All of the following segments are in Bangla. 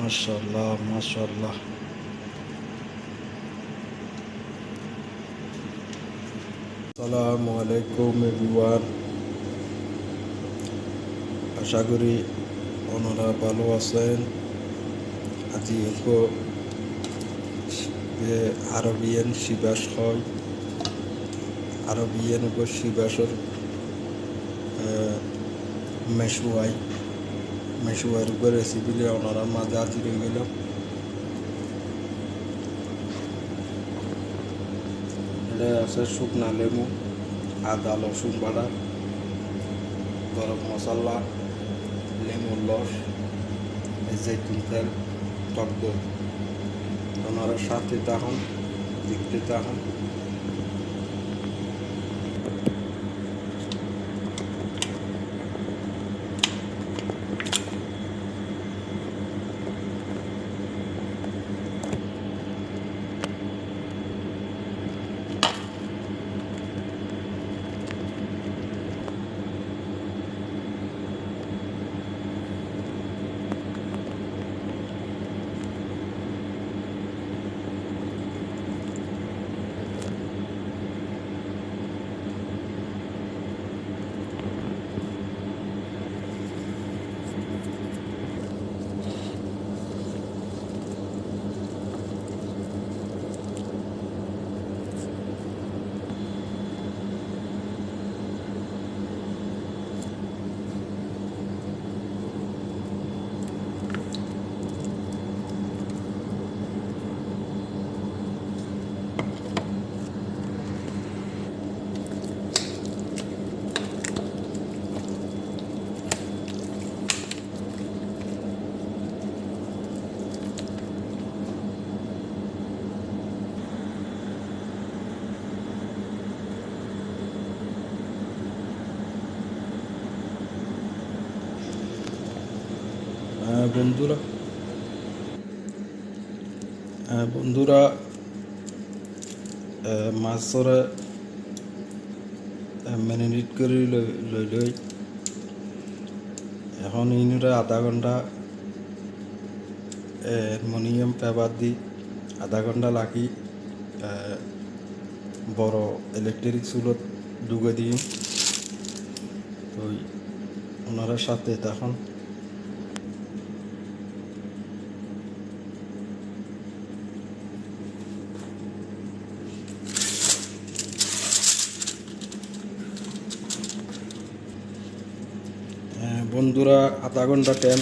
মাশাল্লাহ মাশাল্লাহ আসসালামু আলাইকুম, এভরিওয়ান। আশা করি ওনারা ভালো আছেন। আজি যে আরবিয়ান শিবাস হয়, আরবিয়ান উপর শিবাসর মেশুয়াই মেশুয়ার উপর রেসিপি ওনারা মাঝে আজি রয়ে গেল এটা আছে শুকনা লেবু আদা রসুন বাটা গরম মশলা লেবুর রস জৈতুন তেল টক দই ওনারা সাথে তখন দেখতে তখন বন্ধুরা। বন্ধুরা মাছরে ম্যারিনেট করে লই লই এখন ইনুরে আধা ঘণ্টা অ্যালমোনিয়াম পেপার দি আধা ঘণ্টা লাগি বড় ইলেকট্রিক চুলত ডুবে দিই তো ওনারা সাথে তখন বন্ধুরা, আধা ঘণ্টা টাইম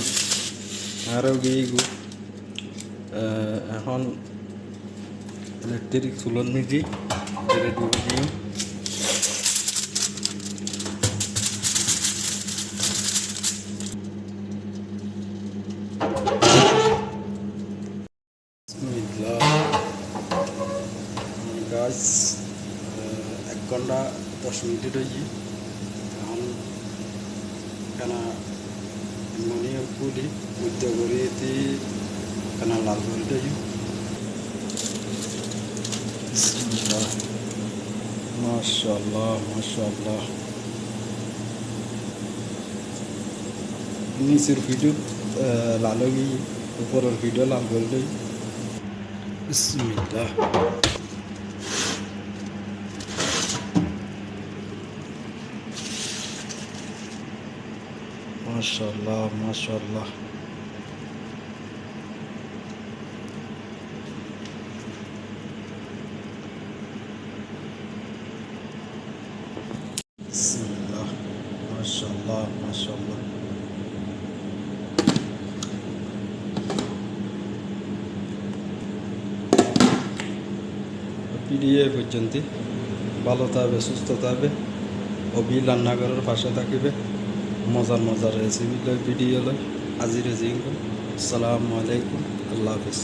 আরও গিয়ে এখন ইলেকট্রিক চুলন নিজি তেলে ডুবে দিই এক ঘণ্টা দশ মিনিট রয়েছি কেন মনে পুলি উদ্য করে কেন লাল করে দিই মাশাল্লাহ মাশাল্লাহ নিচের ভিডিও লাল গিয়ে উপরের ভিডিও লাল করে দিই বিসমিল্লাহ মাশাল্লাহ মাশাল্লাহ মাশাল্লাহ পর্যন্ত ভালো থাকবে সুস্থ থাকবে অভি রান্নাঘরের পাশে থাকিবে। মজার মজার রেসিপি ভিডিও লই আজির রেজিং আসসালামু আলাইকুম আল্লাহ হাফিজ।